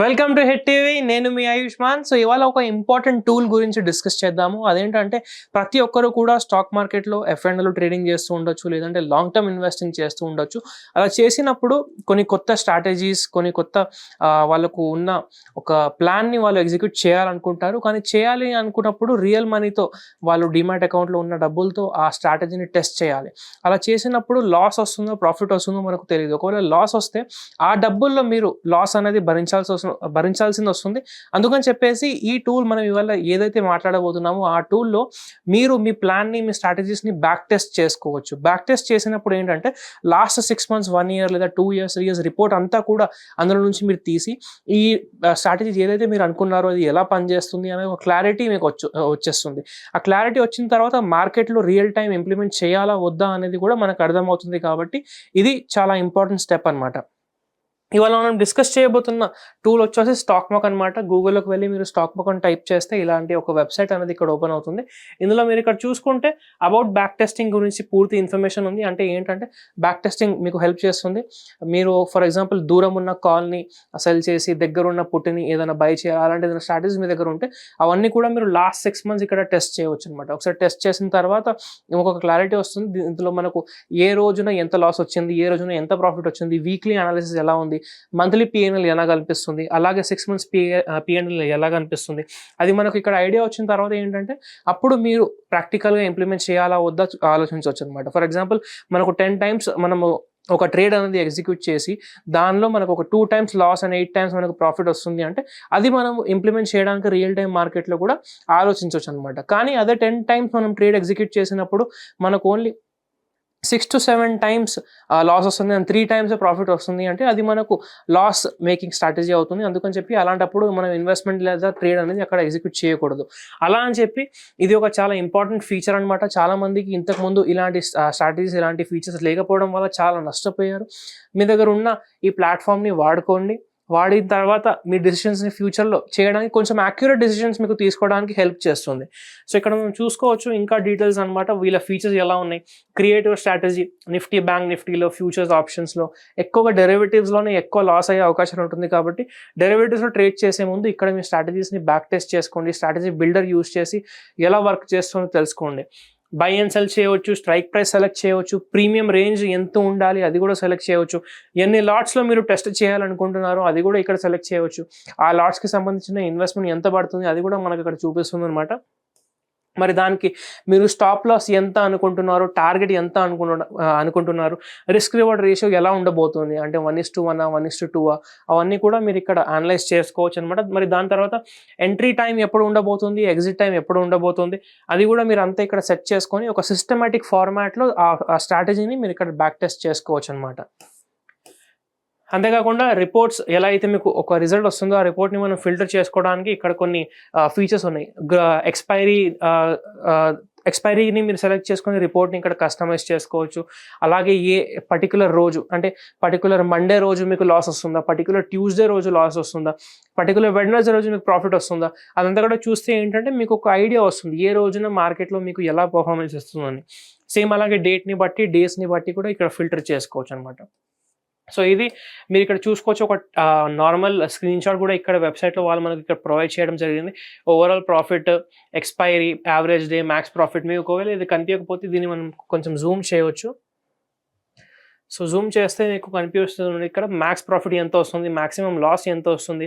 Welcome to head TV నేను మీ Ayushman. So ఇవాళ ఒక ఇంపార్టెంట్ టూల్ గురించి డిస్కస్ చేద్దాము. అదేంటంటే ప్రతి ఒక్కరు కూడా స్టాక్ మార్కెట్లో ఎఫ్ఎండ్లో ట్రేడింగ్ చేస్తూ ఉండొచ్చు లేదంటే లాంగ్ టర్మ్ ఇన్వెస్టింగ్ చేస్తూ ఉండొచ్చు. అలా చేసినప్పుడు కొన్ని కొత్త స్ట్రాటజీస్ కొన్ని కొత్త వాళ్ళకు ఉన్న ఒక ప్లాన్ని వాళ్ళు ఎగ్జిక్యూట్ చేయాలనుకుంటారు. కానీ చేయాలి అనుకున్నప్పుడు రియల్ మనీతో వాళ్ళు డిమాట్ అకౌంట్లో ఉన్న డబ్బులతో ఆ స్ట్రాటజీని టెస్ట్ చేయాలి. అలా చేసినప్పుడు లాస్ వస్తుందో ప్రాఫిట్ వస్తుందో మనకు తెలియదు ఒకవేళ లాస్ వస్తే ఆ డబ్బుల్లో మీరు లాస్ అనేది భరించాల్సి భరించాల్సింది వస్తుంది. అందుకని చెప్పేసి ఈ టూల్ మనం ఇవాళ ఏదైతే మాట్లాడబోతున్నామో ఆ టూల్లో మీరు మీ ప్లాన్ని మీ స్ట్రాటజీస్ని బ్యాక్ టెస్ట్ చేసుకోవచ్చు. బ్యాక్ టెస్ట్ చేసినప్పుడు ఏంటంటే last six months one year లేదా two years three years report అంతా కూడా అందులో నుంచి మీరు తీసి ఈ స్ట్రాటజీ ఏదైతే మీరు అనుకున్నారో అది ఎలా పనిచేస్తుంది అనే ఒక క్లారిటీ మీకు వచ్చు వచ్చేస్తుంది. ఆ క్లారిటీ వచ్చిన తర్వాత మార్కెట్లో రియల్ టైం ఇంప్లిమెంట్ చేయాలా వద్దా అనేది కూడా మనకు అర్థమవుతుంది కాబట్టి ఇది చాలా ఇంపార్టెంట్ స్టెప్ అన్నమాట. ఇవాళ మనం డిస్కస్ చేయబోతున్న టూల్ వచ్చేసి స్టాక్ మక్ అనమాట గూగుల్లోకి వెళ్ళి మీరు స్టాక్ మాక్ అని టైప్ చేస్తే ఇలాంటి ఒక వెబ్సైట్ అనేది ఇక్కడ ఓపెన్ అవుతుంది. ఇందులో మీరు ఇక్కడ చూసుకుంటే అబౌట్ బ్యాక్ టెస్టింగ్ గురించి పూర్తి ఇన్ఫర్మేషన్ ఉంది. అంటే ఏంటంటే బ్యాక్ టెస్టింగ్ మీకు హెల్ప్ చేస్తుంది. మీరు ఫర్ ఎగ్జాంపుల్ దూరం ఉన్న కాల్ని సెల్ చేసి దగ్గర ఉన్న పుట్టిని ఏదైనా బై చేయాలి అలాంటి ఏదైనా స్ట్రాటజీస్ మీ దగ్గర ఉంటే అవన్నీ కూడా మీరు లాస్ట్ సిక్స్ మంత్స్ ఇక్కడ టెస్ట్ చేయవచ్చు అనమాట ఒకసారి టెస్ట్ చేసిన తర్వాత ఒక క్లారిటీ వస్తుంది. ఇందులో మనకు ఏ రోజున ఎంత లాస్ వచ్చింది ఏ రోజున ఎంత ప్రాఫిట్ వచ్చింది వీక్లీ అనాలిసిస్ ఎలా ఉంది మంత్లీ పిఎన్ఎల్ ఎలా కనిపిస్తుంది? అలాగే సిక్స్ మంత్స్ పిఎన్ఎల్ ఎలా కనిపిస్తుంది? అది మనకు ఇక్కడ ఐడియా వచ్చిన తర్వాత ఏంటంటే అప్పుడు మీరు ప్రాక్టికల్గా ఇంప్లిమెంట్ చేయాలా వద్దా ఆలోచించవచ్చు అనమాట ఫర్ ఎగ్జాంపుల్ మనకు టెన్ టైమ్స్ మనము ఒక ట్రేడ్ అనేది ఎగ్జిక్యూట్ చేసి దానిలో మనకు ఒక two times loss and eight times మనకు ప్రాఫిట్ వస్తుంది అంటే అది మనం ఇంప్లిమెంట్ చేయడానికి రియల్ టైం మార్కెట్లో కూడా ఆలోచించవచ్చు అనమాట కానీ అదే టెన్ టైమ్స్ మనం ట్రేడ్ ఎగ్జిక్యూట్ చేసినప్పుడు మనకు only six to seven times loss వస్తుంది అండ్ త్రీ టైమ్స్ ప్రాఫిట్ వస్తుంది అంటే అది మనకు లాస్ మేకింగ్ స్ట్రాటజీ అవుతుంది. అందుకని చెప్పి అలాంటప్పుడు మనం ఇన్వెస్ట్మెంట్ లేదా ట్రేడ్ అనేది అక్కడ ఎగ్జిక్యూట్ చేయకూడదు. అలా అని చెప్పి ఇది ఒక చాలా ఇంపార్టెంట్ ఫీచర్ అనమాట చాలా మందికి ఇంతకుముందు ఇలాంటి స్ట్రాటజీస్ ఇలాంటి ఫీచర్స్ లేకపోవడం వల్ల చాలా నష్టపోయారు. మీ దగ్గర ఉన్న ఈ ప్లాట్ఫామ్ని వాడుకోండి. వాడిన తర్వాత మీ డెసిషన్స్ని ఫ్యూచర్లో చేయడానికి కొంచెం యాక్యురేట్ డెసిషన్స్ మీకు తీసుకోవడానికి హెల్ప్ చేస్తుంది. సో ఇక్కడ మనం చూసుకోవచ్చు ఇంకా డీటెయిల్స్ అనమాట వీళ్ళ ఫీచర్స్ ఎలా ఉన్నాయి? క్రియేటివ్ స్ట్రాటజీ నిఫ్టీ బ్యాంక్ నిఫ్టీలో ఫ్యూచర్స్ ఆప్షన్స్లో ఎక్కువగా డెరివేటివ్స్లోనే ఎక్కువ లాస్ అయ్యే అవకాశం ఉంటుంది కాబట్టి డెరివేటివ్స్లో ట్రేడ్ చేసే ముందు ఇక్కడ మీ స్ట్రాటజీస్ని బ్యాక్ టెస్ట్ చేసుకోండి. స్ట్రాటజీ బిల్డర్ యూస్ చేసి ఎలా వర్క్ చేస్తుందో తెలుసుకోండి. బై అండ్ సెల్ చేయవచ్చు స్ట్రైక్ ప్రైస్ సెలెక్ట్ చేయవచ్చు ప్రీమియం రేంజ్ ఎంత ఉండాలి అది కూడా సెలెక్ట్ చేయవచ్చు. ఎన్ని లాట్స్లో మీరు టెస్ట్ చేయాలనుకుంటున్నారో అది కూడా ఇక్కడ సెలెక్ట్ చేయవచ్చు. ఆ లాట్స్కి సంబంధించిన ఇన్వెస్ట్మెంట్ ఎంత పడుతుంది అది కూడా మనకు అక్కడ చూపిస్తుంది అనమాట మరి దానికి మీరు స్టాప్ లాస్ ఎంత అనుకుంటున్నారు? టార్గెట్ ఎంత అనుకుంటున్న అనుకుంటున్నారు? రిస్క్ రివార్డ్ రేషియో ఎలా ఉండబోతుంది? అంటే one is to one one is to two అవన్నీ కూడా మీరు ఇక్కడ అనలైజ్ చేసుకోవచ్చు అనమాట మరి దాని తర్వాత ఎంట్రీ టైం ఎప్పుడు ఉండబోతుంది? ఎగ్జిట్ టైం ఎప్పుడు ఉండబోతుంది? అది కూడా మీరు అంతా ఇక్కడ సెట్ చేసుకొని ఒక సిస్టమేటిక్ ఫార్మాట్లో ఆ స్ట్రాటజీని మీరు ఇక్కడ బ్యాక్ టెస్ట్ చేసుకోవచ్చు అనమాట అంతేకాకుండా రిపోర్ట్స్ ఎలా అయితే మీకు ఒక రిజల్ట్ వస్తుందో ఆ రిపోర్ట్ని మనం ఫిల్టర్ చేసుకోవడానికి ఇక్కడ కొన్ని ఫీచర్స్ ఉన్నాయి. ఎక్స్పైరీ ఎక్స్పైరీని మీరు సెలెక్ట్ చేసుకుని రిపోర్ట్ని ఇక్కడ కస్టమైజ్ చేసుకోవచ్చు. అలాగే ఏ పర్టికులర్ రోజు అంటే పర్టికులర్ మండే రోజు మీకు లాస్ వస్తుందా? పర్టికులర్ ట్యూస్డే రోజు లాస్ వస్తుందా? పర్టికులర్ వెడ్నెస్డే రోజు మీకు ప్రాఫిట్ వస్తుందా? అదంతా కూడా చూస్తే ఏంటంటే మీకు ఒక ఐడియా వస్తుంది. ఏ రోజున మార్కెట్లో మీకు ఎలా పర్ఫార్మెన్స్ ఇస్తుందని. సేమ్ అలాగే డేట్ని బట్టి డేస్ని బట్టి కూడా ఇక్కడ ఫిల్టర్ చేసుకోవచ్చు అనమాట సో ఇది మీరు ఇక్కడ చూసుకోవచ్చు. ఒక నార్మల్ స్క్రీన్ షాట్ కూడా ఇక్కడ వెబ్సైట్లో వాళ్ళు మనకి ఇక్కడ ప్రొవైడ్ చేయడం జరిగింది. Overall profit expiry average day max profit మీకు ఒకవేళ ఇది కనిపించకపోతే దీన్ని మనం కొంచెం జూమ్ చేయవచ్చు. సో జూమ్ చేస్తే మీకు కనిపిస్తుంది ఇక్కడ మ్యాక్స్ ప్రాఫిట్ ఎంత వస్తుంది మాక్సిమం లాస్ ఎంత వస్తుంది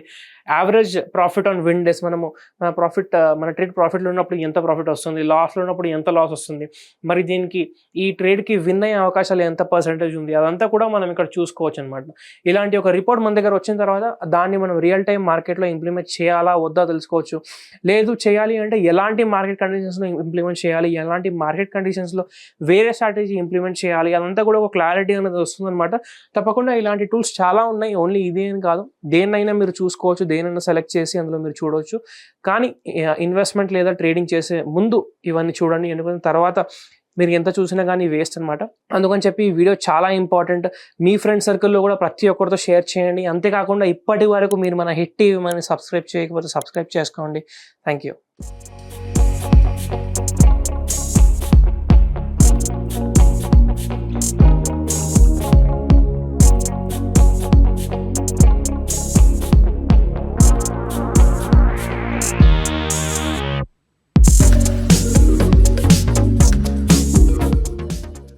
average profit on win days మనము మన ప్రాఫిట్ మన ట్రేడ్ ప్రాఫిట్లో ఉన్నప్పుడు ఎంత ప్రాఫిట్ వస్తుంది లాస్లో ఉన్నప్పుడు ఎంత లాస్ వస్తుంది మరి దీనికి ఈ ట్రేడ్కి విన్ అయ్యే అవకాశాలు ఎంత పర్సెంటేజ్ ఉంది అదంతా కూడా మనం ఇక్కడ చూసుకోవచ్చు అనమాట ఇలాంటి ఒక రిపోర్ట్ మన దగ్గర వచ్చిన తర్వాత దాన్ని మనం రియల్ టైం మార్కెట్లో ఇంప్లిమెంట్ చేయాలా వద్దా తెలుసుకోవచ్చు. లేదు చేయాలి అంటే ఎలాంటి మార్కెట్ కండిషన్స్లో ఇంప్లిమెంట్ చేయాలి ఎలాంటి మార్కెట్ కండిషన్స్లో వేరే స్ట్రాటజీ ఇంప్లిమెంట్ చేయాలి అదంతా కూడా ఒక క్లారిటీ అనేది వస్తుందన్నమాట. తప్పకుండా ఇలాంటి టూల్స్ చాలా ఉన్నాయి. ఓన్లీ ఇదే అని కాదు. దేన్నైనా మీరు చూసుకోవచ్చు. దేనైనా సెలెక్ట్ చేసి అందులో మీరు చూడవచ్చు. కానీ ఇన్వెస్ట్మెంట్ లేదా ట్రేడింగ్ చేసే ముందు ఇవన్నీ చూడండి. ఎందుకంటే తర్వాత మీరు ఎంత చూసినా కానీ వేస్ట్ అనమాట అందుకని చెప్పి ఈ వీడియో చాలా ఇంపార్టెంట్ మీ ఫ్రెండ్ సర్కిల్లో కూడా ప్రతి ఒక్కరితో షేర్ చేయండి. అంతేకాకుండా ఇప్పటి వరకు మీరు మన హిట్ టీవీ మన సబ్స్క్రైబ్ చేయకపోతే సబ్స్క్రైబ్ చేసుకోండి. Thank you